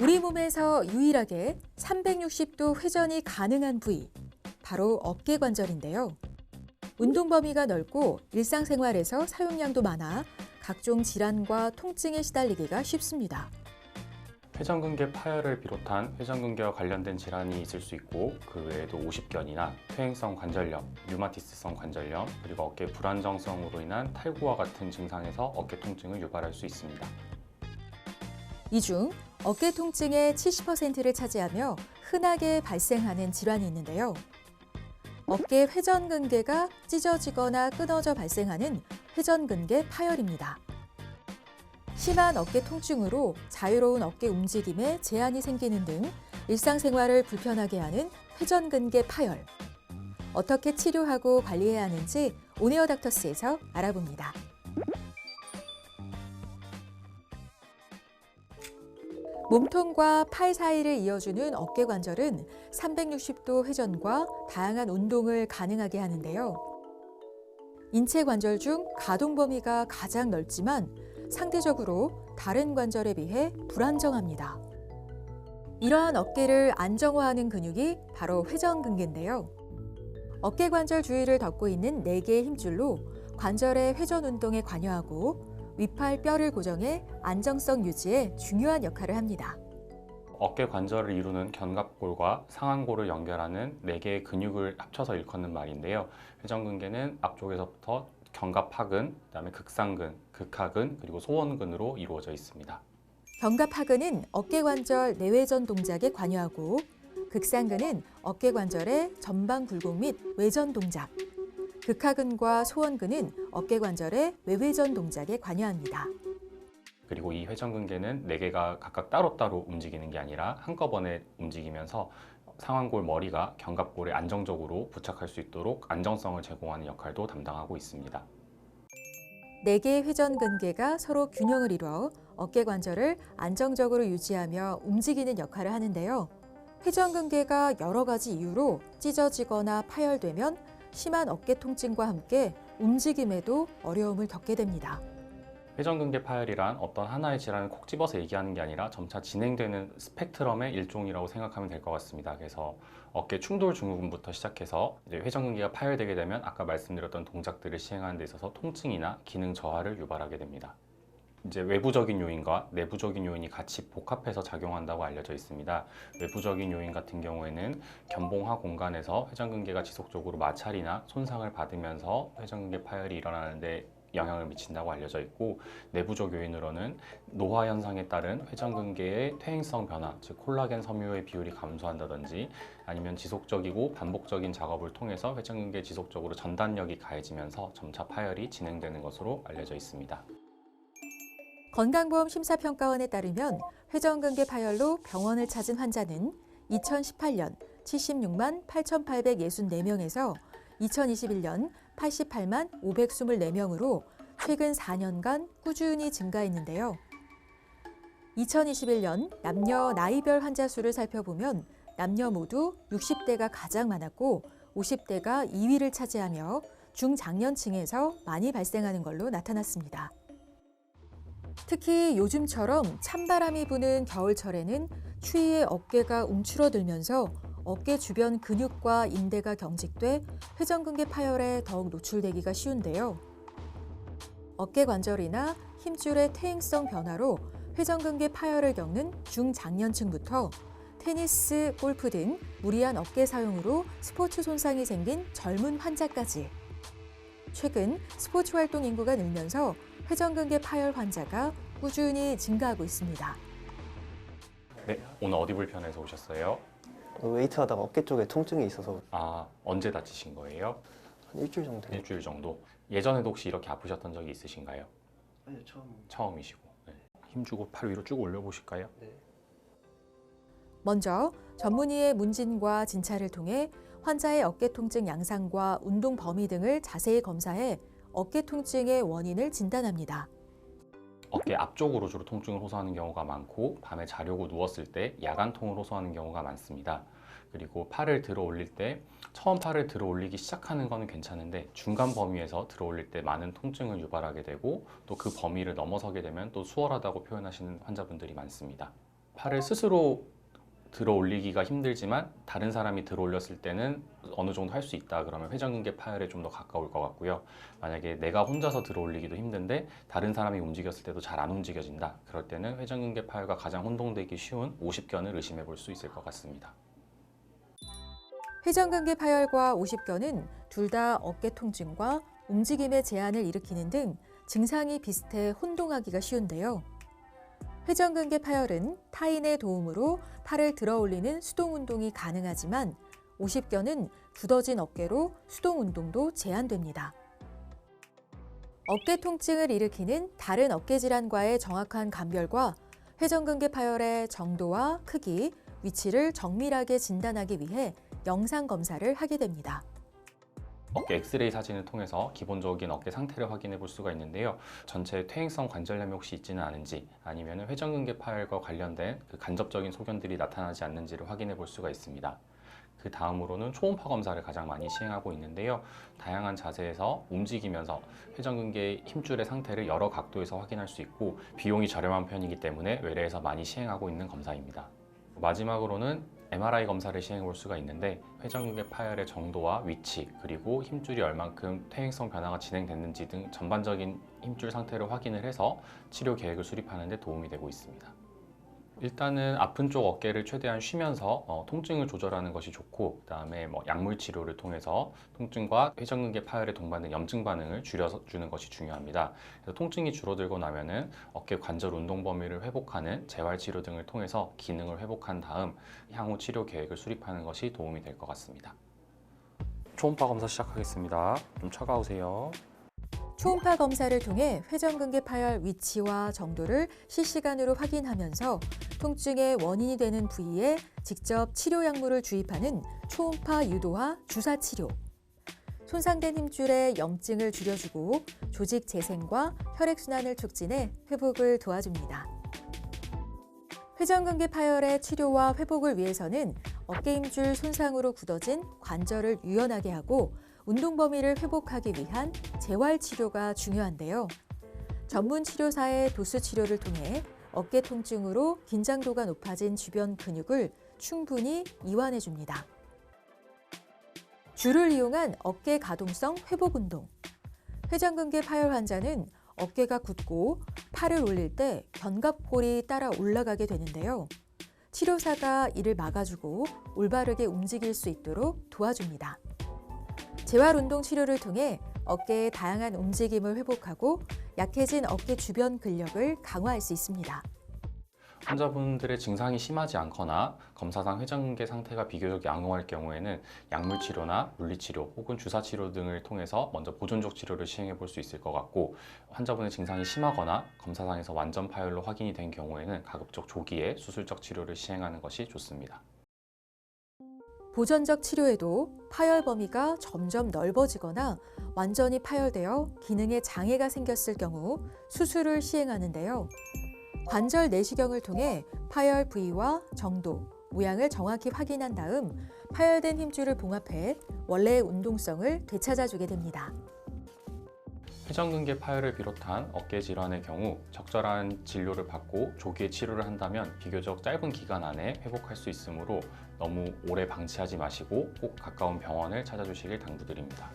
우리 몸에서 유일하게 360도 회전이 가능한 부위, 바로 어깨 관절인데요. 운동 범위가 넓고 일상생활에서 사용량도 많아 각종 질환과 통증에 시달리기가 쉽습니다. 회전근개 파열을 비롯한 회전근개와 관련된 질환이 있을 수 있고 그 외에도 오십견이나 퇴행성 관절염, 류마티스성 관절염, 그리고 어깨 불안정성으로 인한 탈구와 같은 증상에서 어깨 통증을 유발할 수 있습니다. 이 중 어깨 통증의 70%를 차지하며 흔하게 발생하는 질환이 있는데요. 어깨 회전근개가 찢어지거나 끊어져 발생하는 회전근개 파열입니다. 심한 어깨 통증으로 자유로운 어깨 움직임에 제한이 생기는 등 일상생활을 불편하게 하는 회전근개 파열. 어떻게 치료하고 관리해야 하는지 오네어 닥터스에서 알아봅니다. 몸통과 팔 사이를 이어주는 어깨 관절은 360도 회전과 다양한 운동을 가능하게 하는데요. 인체 관절 중 가동 범위가 가장 넓지만 상대적으로 다른 관절에 비해 불안정합니다. 이러한 어깨를 안정화하는 근육이 바로 회전근개인데요. 어깨 관절 주위를 덮고 있는 4개의 힘줄로 관절의 회전 운동에 관여하고 위팔 뼈를 고정해 안정성 유지에 중요한 역할을 합니다. 어깨 관절을 이루는 견갑골과 상완골을 연결하는 네개의 근육을 합쳐서 일컫는 말인데요. 회전근개는 앞쪽에서부터 견갑하근, 그다음에 극상근, 극하근, 그리고 소원근으로 이루어져 있습니다. 견갑하근은 어깨 관절 내외전 동작에 관여하고 극상근은 어깨 관절의 전방 굴곡 및 외전 동작, 극하근과 소원근은 어깨 관절의 외회전 동작에 관여합니다. 그리고 이 회전근개는 네 개가 각각 따로따로 움직이는 게 아니라 한꺼번에 움직이면서 상완골 머리가 견갑골에 안정적으로 부착할 수 있도록 안정성을 제공하는 역할도 담당하고 있습니다. 네 개의 회전근개가 서로 균형을 이루어 어깨 관절을 안정적으로 유지하며 움직이는 역할을 하는데요. 회전근개가 여러 가지 이유로 찢어지거나 파열되면 심한 어깨 통증과 함께 움직임에도 어려움을 겪게 됩니다. 회전근개 파열이란 어떤 하나의 질환을 콕 집어서 얘기하는 게 아니라 점차 진행되는 스펙트럼의 일종이라고 생각하면 될 것 같습니다. 그래서 어깨 충돌 증후군부터 시작해서 회전근개가 파열되게 되면 아까 말씀드렸던 동작들을 시행하는 데 있어서 통증이나 기능 저하를 유발하게 됩니다. 이제 외부적인 요인과 내부적인 요인이 같이 복합해서 작용한다고 알려져 있습니다. 외부적인 요인 같은 경우에는 견봉하 공간에서 회전근개가 지속적으로 마찰이나 손상을 받으면서 회전근개 파열이 일어나는데 영향을 미친다고 알려져 있고 내부적 요인으로는 노화 현상에 따른 회전근개의 퇴행성 변화, 즉 콜라겐 섬유의 비율이 감소한다든지 아니면 지속적이고 반복적인 작업을 통해서 회전근개에 지속적으로 전단력이 가해지면서 점차 파열이 진행되는 것으로 알려져 있습니다. 건강보험 심사평가원에 따르면 회전근개 파열로 병원을 찾은 환자는 2018년 76만 8,864명에서 2021년 88만 524명으로 최근 4년간 꾸준히 증가했는데요. 2021년 남녀 나이별 환자 수를 살펴보면 남녀 모두 60대가 가장 많았고 50대가 2위를 차지하며 중장년층에서 많이 발생하는 걸로 나타났습니다. 특히 요즘처럼 찬바람이 부는 겨울철에는 추위에 어깨가 움츠러들면서 어깨 주변 근육과 인대가 경직돼 회전근개 파열에 더욱 노출되기가 쉬운데요. 어깨 관절이나 힘줄의 퇴행성 변화로 회전근개 파열을 겪는 중장년층부터 테니스, 골프 등 무리한 어깨 사용으로 스포츠 손상이 생긴 젊은 환자까지 최근 스포츠 활동 인구가 늘면서 회전근개 파열 환자가 꾸준히 증가하고 있습니다. 네, 오늘 어디 불편해서 오셨어요? 웨이트 하다가 어깨 쪽에 통증이 있어서 아, 언제 다치신 거예요? 한 일주일 정도. 일주일 정도. 예전에도 혹시 이렇게 아프셨던 적이 있으신가요? 아니요, 처음. 처음이시고. 네. 힘주고 팔 위로 쭉 올려보실까요? 네. 먼저 전문의의 문진과 진찰을 통해 환자의 어깨 통증 양상과 운동 범위 등을 자세히 검사해 어깨 통증의 원인을 진단합니다. 어깨 앞쪽으로 주로 통증을 호소하는 경우가 많고 밤에 자려고 누웠을 때 야간통을 호소하는 경우가 많습니다. 그리고 팔을 들어 올릴 때 처음 팔을 들어 올리기 시작하는 거는 괜찮은데 중간 범위에서 들어 올릴 때 많은 통증을 유발하게 되고 또 그 범위를 넘어서게 되면 또 수월하다고 표현하시는 환자분들이 많습니다. 팔을 스스로 들어 올리기가 힘들지만 다른 사람이 들어 올렸을 때는 어느 정도 할 수 있다 그러면 회전근개 파열에 좀 더 가까울 것 같고요. 만약에 내가 혼자서 들어 올리기도 힘든데 다른 사람이 움직였을 때도 잘 안 움직여진다. 그럴 때는 회전근개 파열과 가장 혼동되기 쉬운 50견을 의심해 볼 수 있을 것 같습니다. 회전근개 파열과 오십견은 둘 다 어깨 통증과 움직임의 제한을 일으키는 등 증상이 비슷해 혼동하기가 쉬운데요. 회전근개 파열은 타인의 도움으로 팔을 들어 올리는 수동 운동이 가능하지만 오십견은 굳어진 어깨로 수동 운동도 제한됩니다. 어깨 통증을 일으키는 다른 어깨 질환과의 정확한 감별과 회전근개 파열의 정도와 크기, 위치를 정밀하게 진단하기 위해 영상 검사를 하게 됩니다. 어깨 엑스레이 사진을 통해서 기본적인 어깨 상태를 확인해 볼 수가 있는데요. 전체 퇴행성 관절염이 혹시 있지는 않은지 아니면 회전근개 파열과 관련된 그 간접적인 소견들이 나타나지 않는지를 확인해 볼 수가 있습니다. 그 다음으로는 초음파 검사를 가장 많이 시행하고 있는데요. 다양한 자세에서 움직이면서 회전근개 힘줄의 상태를 여러 각도에서 확인할 수 있고 비용이 저렴한 편이기 때문에 외래에서 많이 시행하고 있는 검사입니다. 마지막으로는 MRI 검사를 시행해 볼 수가 있는데 회전근개 파열의 정도와 위치 그리고 힘줄이 얼만큼 퇴행성 변화가 진행됐는지 등 전반적인 힘줄 상태를 확인을 해서 치료 계획을 수립하는 데 도움이 되고 있습니다. 일단은 아픈 쪽 어깨를 최대한 쉬면서 어, 통증을 조절하는 것이 좋고 그 다음에 뭐 약물 치료를 통해서 통증과 회전근개 파열에 동반된 염증 반응을 줄여주는 것이 중요합니다. 그래서 통증이 줄어들고 나면은 어깨 관절 운동 범위를 회복하는 재활 치료 등을 통해서 기능을 회복한 다음 향후 치료 계획을 수립하는 것이 도움이 될 것 같습니다. 초음파 검사 시작하겠습니다. 좀 차가우세요. 초음파 검사를 통해 회전근개 파열 위치와 정도를 실시간으로 확인하면서 통증의 원인이 되는 부위에 직접 치료 약물을 주입하는 초음파 유도와 주사 치료. 손상된 힘줄의 염증을 줄여주고 조직 재생과 혈액순환을 촉진해 회복을 도와줍니다. 회전근개 파열의 치료와 회복을 위해서는 어깨 힘줄 손상으로 굳어진 관절을 유연하게 하고 운동 범위를 회복하기 위한 재활 치료가 중요한데요. 전문 치료사의 도수 치료를 통해 어깨 통증으로 긴장도가 높아진 주변 근육을 충분히 이완해 줍니다. 줄을 이용한 어깨 가동성 회복 운동. 회전근개 파열 환자는 어깨가 굳고 팔을 올릴 때 견갑골이 따라 올라가게 되는데요. 치료사가 이를 막아주고 올바르게 움직일 수 있도록 도와줍니다. 재활 운동 치료를 통해 어깨의 다양한 움직임을 회복하고 약해진 어깨 주변 근력을 강화할 수 있습니다. 환자분들의 증상이 심하지 않거나 검사상 회전근개 상태가 비교적 양호할 경우에는 약물 치료나 물리 치료 혹은 주사 치료 등을 통해서 먼저 보존적 치료를 시행해 볼 수 있을 것 같고 환자분의 증상이 심하거나 검사상에서 완전 파열로 확인이 된 경우에는 가급적 조기에 수술적 치료를 시행하는 것이 좋습니다. 보전적 치료에도 파열 범위가 점점 넓어지거나 완전히 파열되어 기능에 장애가 생겼을 경우 수술을 시행하는데요. 관절 내시경을 통해 파열 부위와 정도, 모양을 정확히 확인한 다음 파열된 힘줄을 봉합해 원래의 운동성을 되찾아주게 됩니다. 회전근개 파열을 비롯한 어깨 질환의 경우 적절한 진료를 받고 조기에 치료를 한다면 비교적 짧은 기간 안에 회복할 수 있으므로 너무 오래 방치하지 마시고 꼭 가까운 병원을 찾아주시길 당부드립니다.